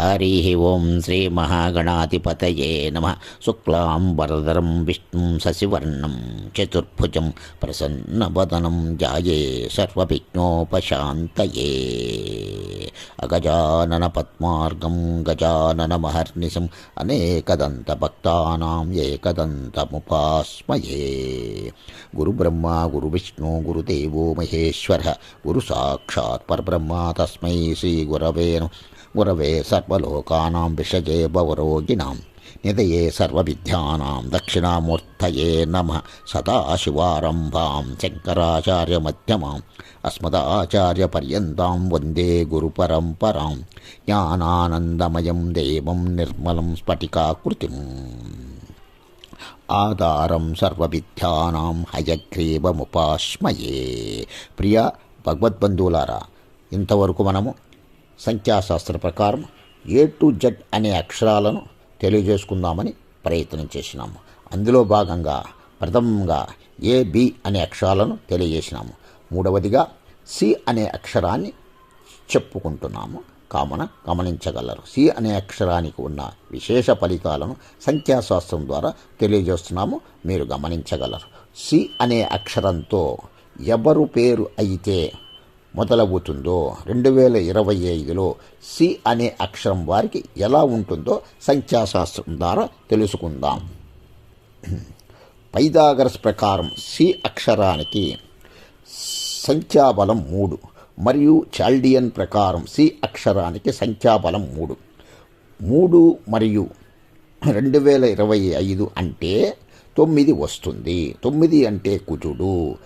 ஹரி ஓம் ஸ்ரீ மகாகணாதிபதையே நம சுக்லாம் வரதரம் விஷ்ணு சசிவர்ணம் சதுர்புஜம் பிரசன்னபதனம் ஜாயே சர்வபிக்னோபசாந்தயே அகஜானன பத்மார்க்கம் கஜானன மகர்நிசம் அநேகதந்த பக்தானாம் ஏகதந்தமுபாஸ்மயே குரு பிரம்மா குரு விஷ்ணு குரு தேவோ மகேஸ்வர குரு சாட்சாத் பரபிரம்மா தஸ்மை ஸ்ரீ குரவே குரவே சர்வ సర్వలోకానాం విషజే భవరోగిణాం నిదయే సర్వవిద్యానాం దక్షిణామూర్తయే నమ సదాశివారంభాం శంకరాచార్యమధ్యమాం అస్మదాచార్యపర్యంతం వందే గురుపరంపరాం జ్ఞానానందమయం దేవం నిర్మలం స్ఫటికాకృతిం ఆధారం సర్వవిద్యానాం హయగ్రీవముపాస్మయే ప్రియ భగవద్బంధువులారా ఇంతవరకు మనము సంఖ్యాశాస్త్ర ప్రకారం ఏ టు జెడ్ అనే అక్షరాలను తెలియజేసుకుందామని ప్రయత్నం చేసినాము. అందులో భాగంగా ప్రథమంగా ఏ బి అనే అక్షరాలను తెలియజేసినాము. మూడవదిగా సి అనే అక్షరాన్ని చెప్పుకుంటున్నాము. కావున గమనించగలరు. సి అనే అక్షరానికి ఉన్న విశేష ఫలితాలను సంఖ్యాశాస్త్రం ద్వారా తెలియజేస్తున్నాము. మీరు గమనించగలరు. సి అనే అక్షరంతో ఎవరు పేరు అయితే మొదలవుతుందో రెండు వేల ఇరవై ఐదులో సి అనే అక్షరం వారికి ఎలా ఉంటుందో సంఖ్యాశాస్త్రం ద్వారా తెలుసుకుందాం. పైదాగరస్ ప్రకారం సి అక్షరానికి సంఖ్యాబలం మూడు మరియు చాల్డియన్ ప్రకారం సి అక్షరానికి సంఖ్యాబలం మూడు. మూడు మరియు రెండు వేల ఇరవై ఐదు అంటే తొమ్మిది వస్తుంది. తొమ్మిది అంటే కుజుడు.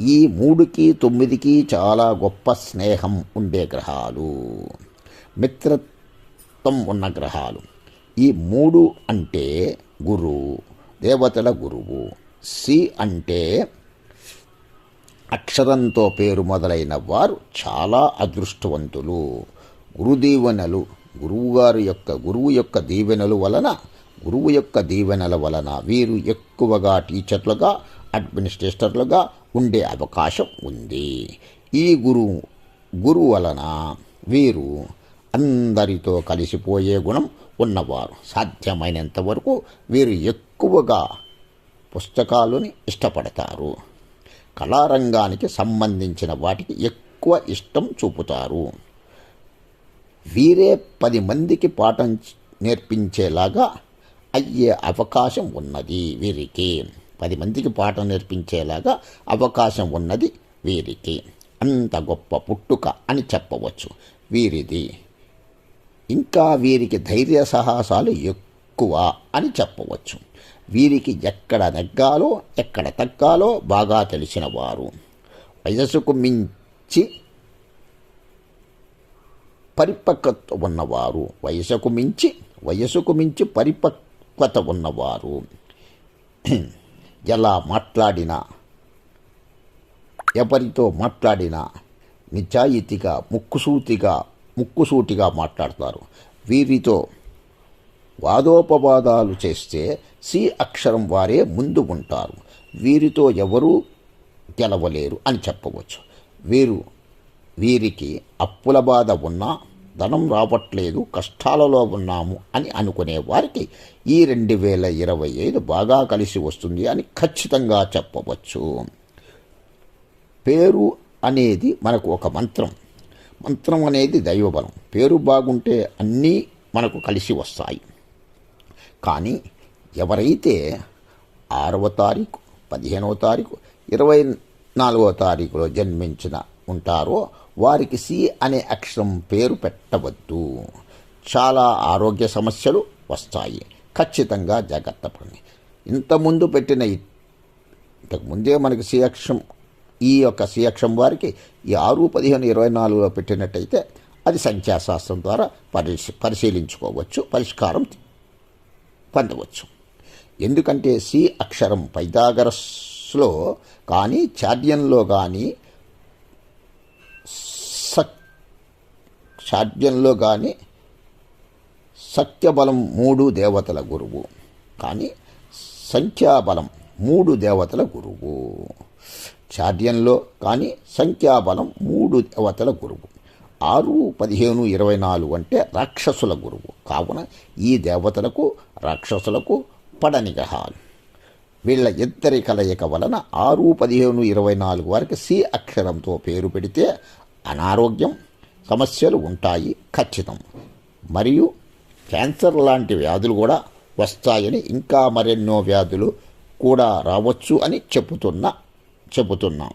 ఈ మూడుకి తొమ్మిదికి చాలా గొప్ప స్నేహం ఉండే గ్రహాలు. మిత్రత్వం ఉన్న గ్రహాలు. ఈ మూడు అంటే గురు దేవతల గురువు. సి అంటే అక్షరంతో పేరు మొదలైన వారు చాలా అదృష్టవంతులు. గురుదీవెనలు గురువుగారు యొక్క గురువు యొక్క దీవెనలు వలన గురువు యొక్క దీవెనల వలన వీరు ఎక్కువగా టీచర్లుగా అడ్మినిస్ట్రేటర్లుగా ఉండే అవకాశం ఉంది. ఈ గురువు గురువు వలన వీరు అందరితో కలిసిపోయే గుణం ఉన్నవారు. సాధ్యమైనంత వరకు వీరు ఎక్కువగా పుస్తకాలని ఇష్టపడతారు. కళారంగానికి సంబంధించిన వాటికి ఎక్కువ ఇష్టం చూపుతారు. వీరే పది మందికి పాఠం నేర్పించేలాగా అయ్యే అవకాశం ఉన్నది వీరికి. పది మందికి పాఠం నేర్పించేలాగా అవకాశం ఉన్నది వీరికి. అంత గొప్ప పుట్టుక అని చెప్పవచ్చు వీరిది. ఇంకా వీరికి ధైర్య సాహసాలు ఎక్కువ అని చెప్పవచ్చు. వీరికి ఎక్కడ నెగ్గాలో ఎక్కడ తగ్గాలో బాగా తెలిసిన వారు. వయసుకు మించి పరిపక్వత ఉన్నవారు. వయసుకు మించి వయసుకు మించి పరిపక్వత ఉన్నవారు. ఎలా మాట్లాడినా ఎవరితో మాట్లాడినా నిజాయితీగా ముక్కుసూతిగా ముక్కుసూటిగా మాట్లాడతారు. వీరితో వాదోపవాదాలు చేస్తే సి అక్షరం వారే ముందు ఉంటారు. వీరితో ఎవరూ గెలవలేరు అని చెప్పవచ్చు. వీరు వీరికి అప్పుల బాధ ఉన్నా ధనం రావట్లేదు కష్టాలలో ఉన్నాము అని అనుకునే వారికి ఈ రెండు వేల ఇరవై ఐదు బాగా కలిసి వస్తుంది అని ఖచ్చితంగా చెప్పవచ్చు. పేరు అనేది మనకు ఒక మంత్రం. మంత్రం అనేది దైవబలం. పేరు బాగుంటే అన్నీ మనకు కలిసి వస్తాయి. కానీ ఎవరైతే ఆరవ తారీఖు పదిహేనవ తారీఖు ఇరవై నాలుగవ తారీఖులో జన్మించిన ఉంటారో వారికి సి అనే అక్షరం పేరు పెట్టవద్దు. చాలా ఆరోగ్య సమస్యలు వస్తాయి. ఖచ్చితంగా జాగ్రత్త పడండి. ఇంతకుముందు పెట్టిన ఇంతకుముందే మనకి సి అక్షరం ఈ యొక్క సి అక్షరం వారికి ఈ ఆరు పదిహేను ఇరవై నాలుగులో పెట్టినట్టయితే అది సంఖ్యాశాస్త్రం ద్వారా పరిశీ పరిశీలించుకోవచ్చు పరిష్కారం పొందవచ్చు. ఎందుకంటే సి అక్షరం పైదాగరస్లో కానీ చార్యంలో కానీ షాడ్యంలో కానీ సత్యబలం మూడు దేవతల గురువు. కానీ సంఖ్యాబలం మూడు దేవతల గురువు. చార్యంలో కానీ సంఖ్యాబలం మూడు దేవతల గురువు. ఆరు పదిహేను ఇరవై నాలుగు అంటే రాక్షసుల గురువు. కావున ఈ దేవతలకు రాక్షసులకు పడనిగ్రహాలు వీళ్ళ ఇద్దరి కలయిక వలన ఆరు పదిహేను ఇరవై నాలుగు వరకు సి అక్షరంతో పేరు పెడితే అనారోగ్యం సమస్యలు ఉంటాయి ఖచ్చితం. మరియు క్యాన్సర్ లాంటి వ్యాధులు కూడా వస్తాయని ఇంకా మరెన్నో వ్యాధులు కూడా రావచ్చు అని చెబుతున్నా చెబుతున్నాం.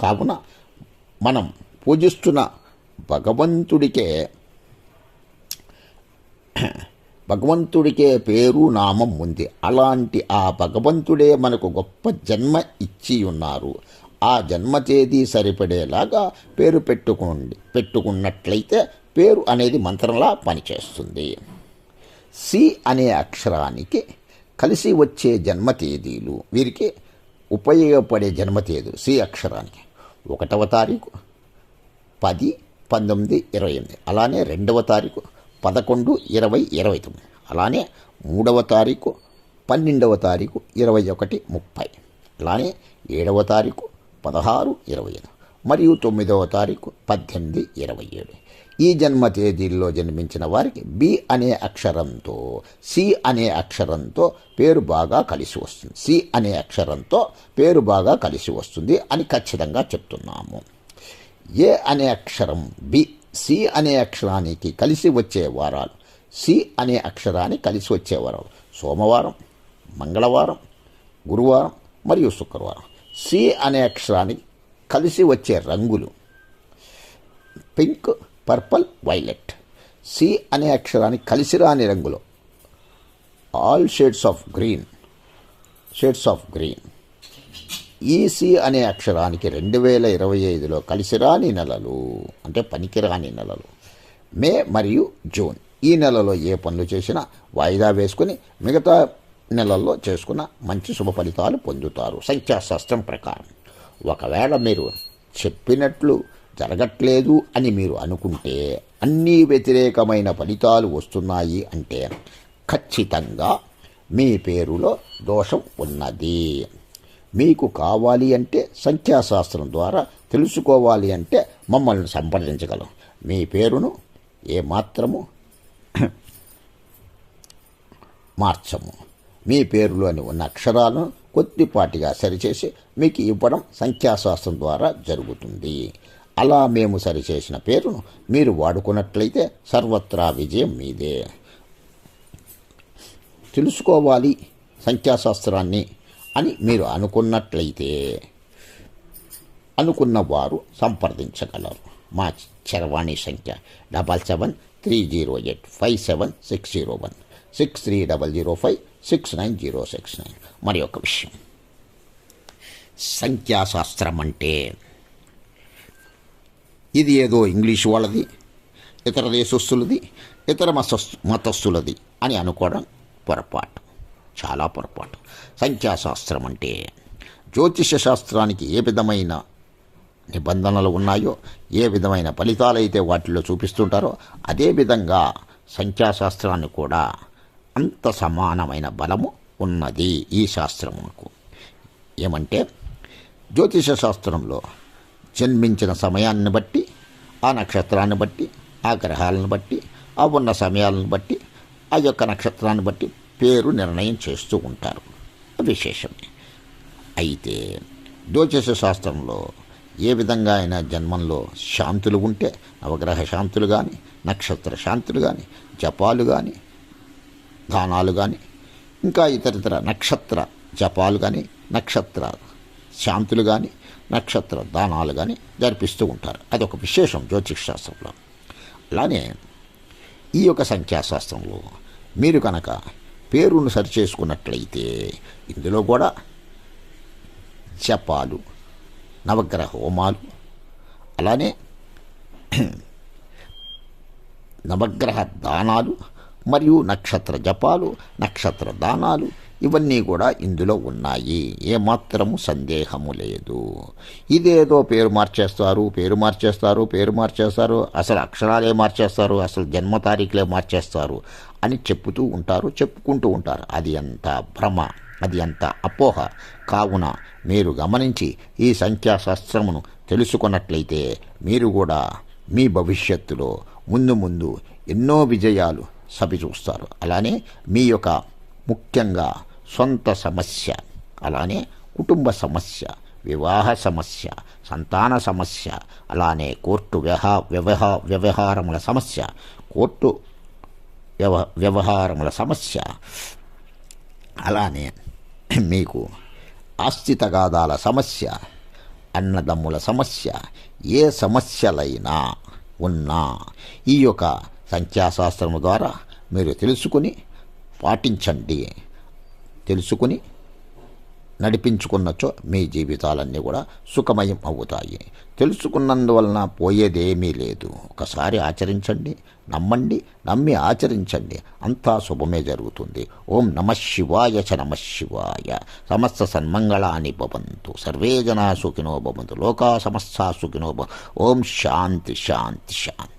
కావున మనం పూజిస్తున్న భగవంతుడికే భగవంతుడికే పేరు నామం ఉంది. అలాంటి ఆ భగవంతుడే మనకు గొప్ప జన్మ ఇచ్చి ఉన్నారు ఆ జన్మ తేదీ సరిపడేలాగా పేరు పెట్టుకోండి. పెట్టుకున్నట్లయితే పేరు అనేది మంత్రంలా పనిచేస్తుంది. సి అనే అక్షరానికి కలిసి వచ్చే జన్మ తేదీలు వీరికి ఉపయోగపడే జన్మ తేదీలు సి అక్షరానికి ఒకటవ తారీఖు పది పంతొమ్మిది ఇరవై ఎనిమిది. అలానే రెండవ తారీఖు పదకొండు ఇరవై ఇరవై తొమ్మిది. అలానే మూడవ తారీఖు పన్నెండవ తారీఖు ఇరవై ఒకటి ముప్పై. అలానే ఏడవ తారీఖు పదహారు ఇరవై ఐదు మరియు తొమ్మిదవ తారీఖు పద్దెనిమిది ఇరవై ఏడు. ఈ జన్మ తేదీల్లో జన్మించిన వారికి బి అనే అక్షరంతో సి అనే అక్షరంతో పేరు బాగా కలిసి వస్తుంది. సి అనే అక్షరంతో పేరు బాగా కలిసి వస్తుంది అని ఖచ్చితంగా చెప్తున్నాము. ఏ అనే అక్షరం బి సి అనే అక్షరానికి కలిసి వచ్చే వారాలు. సి అనే అక్షరానికి కలిసి వచ్చే వారాలు. సోమవారం మంగళవారం గురువారం మరియు శుక్రవారం. సి అనే అక్షరానికి కలిసి వచ్చే రంగులు. Pink purple violet. సి అనే అక్షరానికి కలిసి రాని రంగులు. All shades of green. Shades of green. EC అనే అక్షరానికి రెండు వేల ఇరవై ఐదులో కలిసిరాని నెలలు అంటే పనికిరాని నెలలు. మే మరియు జూన్. ఈ నెలలో ఏ పనులు చేసినా వాయిదా వేసుకుని మిగతా నెలల్లో చేసుకున్న మంచి శుభ ఫలితాలు పొందుతారు. సంఖ్యాశాస్త్రం ప్రకారం. ఒకవేళ మీరు చెప్పినట్లు జరగట్లేదు అని మీరు అనుకుంటే అన్నీ వ్యతిరేకమైన ఫలితాలు వస్తున్నాయి అంటే ఖచ్చితంగా మీ పేరులో దోషం ఉన్నది. మీకు కావాలి అంటే సంఖ్యాశాస్త్రం ద్వారా తెలుసుకోవాలి అంటే మమ్మల్ని సంప్రదించగలం. మీ పేరును ఏమాత్రము మార్చము. మీ పేరులోని ఉన్న అక్షరాలను కొద్దిపాటిగా సరిచేసి మీకు ఇవ్వడం సంఖ్యాశాస్త్రం ద్వారా జరుగుతుంది. అలా మేము సరిచేసిన పేరును మీరు వాడుకున్నట్లయితే సర్వత్రా విజయం మీదే. తెలుసుకోవాలి సంఖ్యాశాస్త్రాన్ని అని మీరు అనుకున్నట్లయితే అనుకున్న వారు సంప్రదించగలరు. మా చరవాణి సంఖ్య double seven three zero eight five seven six zero one. Six three double zero five six nine zero six nine. మరి ఒక విషయం. సంఖ్యాశాస్త్రం అంటే ఇది ఏదో ఇంగ్లీష్ వాళ్ళది ఇతర దేశస్తులది ఇతర మతస్థు మతస్థులది అని అనుకోవడం పొరపాటు. చాలా పొరపాటు. సంఖ్యాశాస్త్రం అంటే జ్యోతిష శాస్త్రానికి ఏ విధమైన నిబంధనలు ఉన్నాయో ఏ విధమైన ఫలితాలైతే వాటిలో చూపిస్తుంటారో అదే విధంగా సంఖ్యాశాస్త్రాన్ని కూడా అంత సమానమైన బలము ఉన్నది ఈ శాస్త్రమునకు. ఏమంటే జ్యోతిష శాస్త్రంలో జన్మించిన సమయాన్ని బట్టి ఆ నక్షత్రాన్ని బట్టి ఆ గ్రహాలను బట్టి ఆ ఉన్న సమయాలను బట్టి ఆ యొక్క నక్షత్రాన్ని బట్టి పేరు నిర్ణయం చేస్తూ ఉంటారు. విశేషమే. అయితే జ్యోతిష శాస్త్రంలో ఏ విధంగా అయినా జన్మంలో శాంతులు ఉంటే నవగ్రహ శాంతులు కానీ నక్షత్ర శాంతులు కానీ జపాలు కానీ దానాలు కానీ ఇంకా ఇతరితర నక్షత్ర జపాలు కానీ నక్షత్ర శాంతులు కానీ నక్షత్ర దానాలు కానీ జరిపిస్తూ ఉంటారు. అది ఒక విశేషం జ్యోతిష్ శాస్త్రంలో. అలానే ఈ యొక్క సంఖ్యాశాస్త్రంలో మీరు కనుక పేరును సరిచేసుకున్నట్లయితే ఇందులో కూడా జపాలు నవగ్రహ హోమాలు అలానే నవగ్రహ దానాలు మరియు నక్షత్ర జపాలు నక్షత్ర దానాలు ఇవన్నీ కూడా ఇందులో ఉన్నాయి. ఏమాత్రము సందేహము లేదు. ఇదేదో పేరు మార్చేస్తారు పేరు మార్చేస్తారు పేరు మార్చేస్తారు అసలు అక్షరాలే మార్చేస్తారు అసలు జన్మ తారీఖులే మార్చేస్తారు అని చెప్పుతూ ఉంటారు చెప్పుకుంటూ ఉంటారు. అది ఎంత భ్రమ అది అంత అపోహ. కావున మీరు గమనించి ఈ సంఖ్యాశాస్త్రమును తెలుసుకున్నట్లయితే మీరు కూడా మీ భవిష్యత్తులో ముందు ముందు ఎన్నో విజయాలు సభి చూస్తారు. అలానే మీ యొక్క ముఖ్యంగా సొంత సమస్య అలానే కుటుంబ సమస్య వివాహ సమస్య సంతాన సమస్య అలానే కోర్టు వ్యవహా వ్యవహా వ్యవహారముల సమస్య కోర్టు వ్యవ వ్యవహారముల సమస్య అలానే మీకు ఆస్తితగాదాల సమస్య అన్నదమ్ముల సమస్య ఏ సమస్యలైనా ఉన్నా ఈ యొక్క సంఖ్యాశాస్త్రము ద్వారా మీరు తెలుసుకుని పాటించండి. తెలుసుకుని నడిపించుకున్నచో మీ జీవితాలన్నీ కూడా సుఖమయం అవుతాయి తెలుసుకున్నందువలన పోయేదేమీ లేదు. ఒకసారి ఆచరించండి నమ్మండి నమ్మి ఆచరించండి. అంతా శుభమే జరుగుతుంది. ఓం నమ శివాయ చ నమ శివాయ. సమస్త సన్మంగళాని భవంతు. సర్వే జనా సుఖినో భవంతు. లోకా సమస్త సుఖినో భవ ఓం శాంతి శాంతి శాంతి.